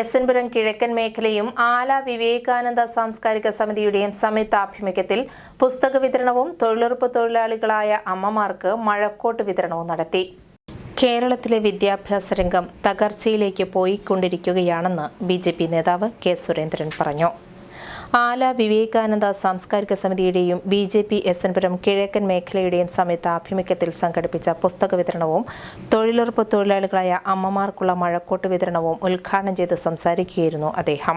S എൻപുരം കിഴക്കൻ മേഖലയും ആല വിവേകാനന്ദ സാംസ്കാരിക സമിതിയുടെയും സംയുക്താഭിമുഖ്യത്തിൽ പുസ്തക വിതരണവും തൊഴിലുറപ്പ് തൊഴിലാളികളായ അമ്മമാർക്ക് മഴക്കോട്ട് വിതരണവും നടത്തി. കേരളത്തിലെ വിദ്യാഭ്യാസ രംഗം തകർച്ചയിലേക്ക് പോയിക്കൊണ്ടിരിക്കുകയാണെന്ന് ബി ജെ പി നേതാവ് കെ സുരേന്ദ്രൻ പറഞ്ഞു. ആല വിവേകാനന്ദ സാംസ്കാരിക സമിതിയുടെയും B J P S Npuram കിഴക്കൻ മേഖലയുടെയും സംയുക്ത ആഭിമുഖ്യത്തിൽ സംഘടിപ്പിച്ച പുസ്തക വിതരണവും തൊഴിലുറപ്പ് തൊഴിലാളികളായ അമ്മമാർക്കുള്ള മഴക്കോട്ട് വിതരണവും ഉദ്ഘാടനം ചെയ്ത് സംസാരിക്കുകയായിരുന്നു അദ്ദേഹം.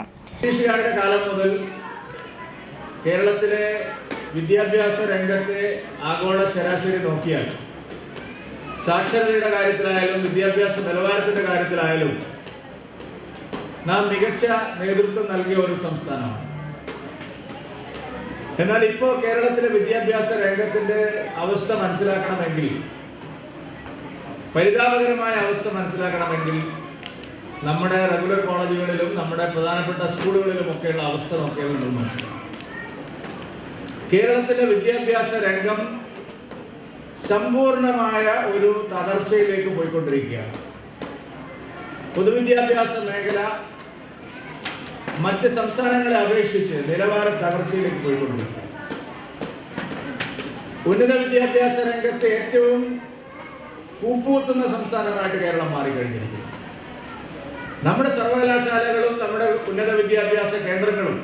കാലം മുതൽ കേരളത്തിലെ വിദ്യാഭ്യാസ രംഗത്തെ ആഗോള ശരാശരി നോക്കിയാൽ സാക്ഷരതയുടെ കാര്യത്തിലായാലും വിദ്യാഭ്യാസ നിലവാരത്തിന്റെ കാര്യത്തിലായാലും നാം മികച്ച നേതൃത്വം നൽകിയ ഒരു സംസ്ഥാനമാണ്. എന്നാൽ ഇപ്പോൾ കേരളത്തിലെ വിദ്യാഭ്യാസ രംഗത്തിന്റെ അവസ്ഥ മനസ്സിലാക്കണമെങ്കിൽ പരിതാപകരമായ അവസ്ഥ മനസ്സിലാക്കണമെങ്കിൽ നമ്മുടെ റെഗുലർ കോളേജുകളിലും നമ്മുടെ പ്രധാനപ്പെട്ട സ്കൂളുകളിലും ഒക്കെയുള്ള അവസ്ഥ നോക്കിയാൽ നമ്മൾ കേരളത്തിലെ വിദ്യാഭ്യാസ രംഗം സമ്പൂർണമായ ഒരു തകർച്ചയിലേക്ക് പോയിക്കൊണ്ടിരിക്കുകയാണ്. പൊതുവിദ്യാഭ്യാസ മേഖല മറ്റ് സംസ്ഥാനങ്ങളെ അപേക്ഷിച്ച് നിലവാര തകർച്ചയിലേക്ക് പോയിക്കൊണ്ടിരിക്കുന്നു. ഉന്നത വിദ്യാഭ്യാസ രംഗത്തെ ഏറ്റവും കൂപ്പുകുത്തുന്ന സംസ്ഥാനമായിട്ട് കേരളം മാറിക്കഴിഞ്ഞിരിക്കുന്നു. നമ്മുടെ സർവകലാശാലകളും നമ്മുടെ ഉന്നത വിദ്യാഭ്യാസ കേന്ദ്രങ്ങളും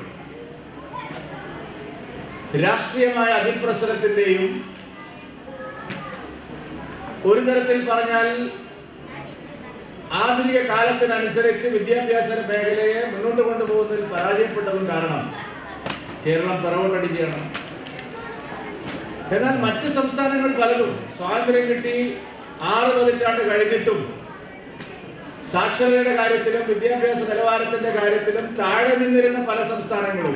രാഷ്ട്രീയമായ അതിപ്രസരത്തിന്റെയും ഒരു തരത്തിൽ പറഞ്ഞാൽ ആധുനിക കാലത്തിനനുസരിച്ച് വിദ്യാഭ്യാസ മേഖലയെ മുന്നോട്ട് കൊണ്ടുപോകുന്നതിൽ പരാജയപ്പെട്ടതും കാരണം കേരളം പിറകോട്ടടിക്കുകയാണ് എന്നാൽ മറ്റ് സംസ്ഥാനങ്ങൾ പലതും സ്വാതന്ത്ര്യം കിട്ടി ആറ് പതിറ്റാണ്ട് കഴിഞ്ഞിട്ടും സാക്ഷരതയുടെ കാര്യത്തിലും വിദ്യാഭ്യാസ നിലവാരത്തിന്റെ കാര്യത്തിലും താഴെ നിന്നിരുന്ന പല സംസ്ഥാനങ്ങളും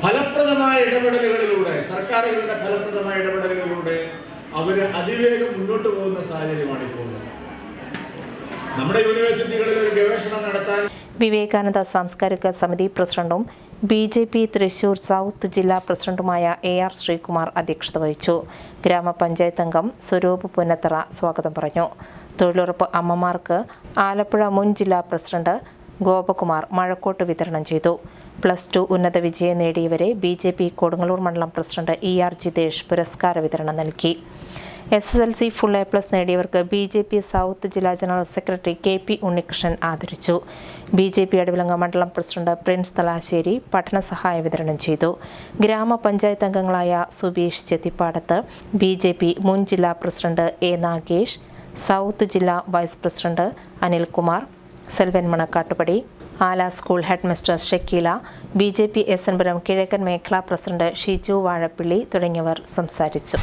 ഫലപ്രദമായ ഇടപെടലുകളിലൂടെ സർക്കാരുകളുടെ ഫലപ്രദമായ ഇടപെടലുകളിലൂടെ അവർ അതിവേഗം മുന്നോട്ട് പോകുന്ന സാഹചര്യമാണ് ഇപ്പോൾ. നമ്മുടെ യൂണിവേഴ്സിറ്റികളിൽ ഒരു ഗവേഷണം നടത്താൻ വിവേകാനന്ദ സാംസ്കാരിക സമിതി പ്രസിഡന്റും B J P Thrissur south ജില്ലാ പ്രസിഡന്റുമായ എ ആർ ശ്രീകുമാർ അധ്യക്ഷത വഹിച്ചു ഗ്രാമപഞ്ചായത്ത് അംഗം സ്വരൂപ് പുന്നത്തറ സ്വാഗതം പറഞ്ഞു തൊഴിലുറപ്പ് അമ്മമാർക്ക് ആലപ്പുഴ മുൻ ജില്ലാ പ്രസിഡന്റ് ഗോപകുമാർ മഴക്കോട്ട് വിതരണം ചെയ്തു. പ്ലസ് ടു ഉന്നത വിജയം നേടിയവരെ ബി ജെ പി കൊടുങ്ങല്ലൂർ മണ്ഡലം പ്രസിഡന്റ് ഇ ആർ ജിതേഷ് പുരസ്കാര വിതരണം നൽകി. S S L C full A plus നേടിയവർക്ക് B J P south ജില്ലാ general secretary K P Unnikrishnan ആദരിച്ചു. ബി ജെ പി അടിവിലങ്ങ മണ്ഡലം പ്രസിഡന്റ് പ്രിൻസ് തലാശ്ശേരി പഠന സഹായ വിതരണം ചെയ്തു. ഗ്രാമപഞ്ചായത്ത് അംഗങ്ങളായ Subeesh Chethippadath B J P മുൻ ജില്ലാ പ്രസിഡന്റ് എ നാഗേഷ് സൗത്ത് ജില്ലാ vice president Anilkumar Selvan Manakkattupadi Ala school head mister Shakeela B J P S Npuram കിഴക്കൻ മേഖലാ പ്രസിഡന്റ് ഷിജു വാഴപ്പിള്ളി തുടങ്ങിയവർ സംസാരിച്ചു.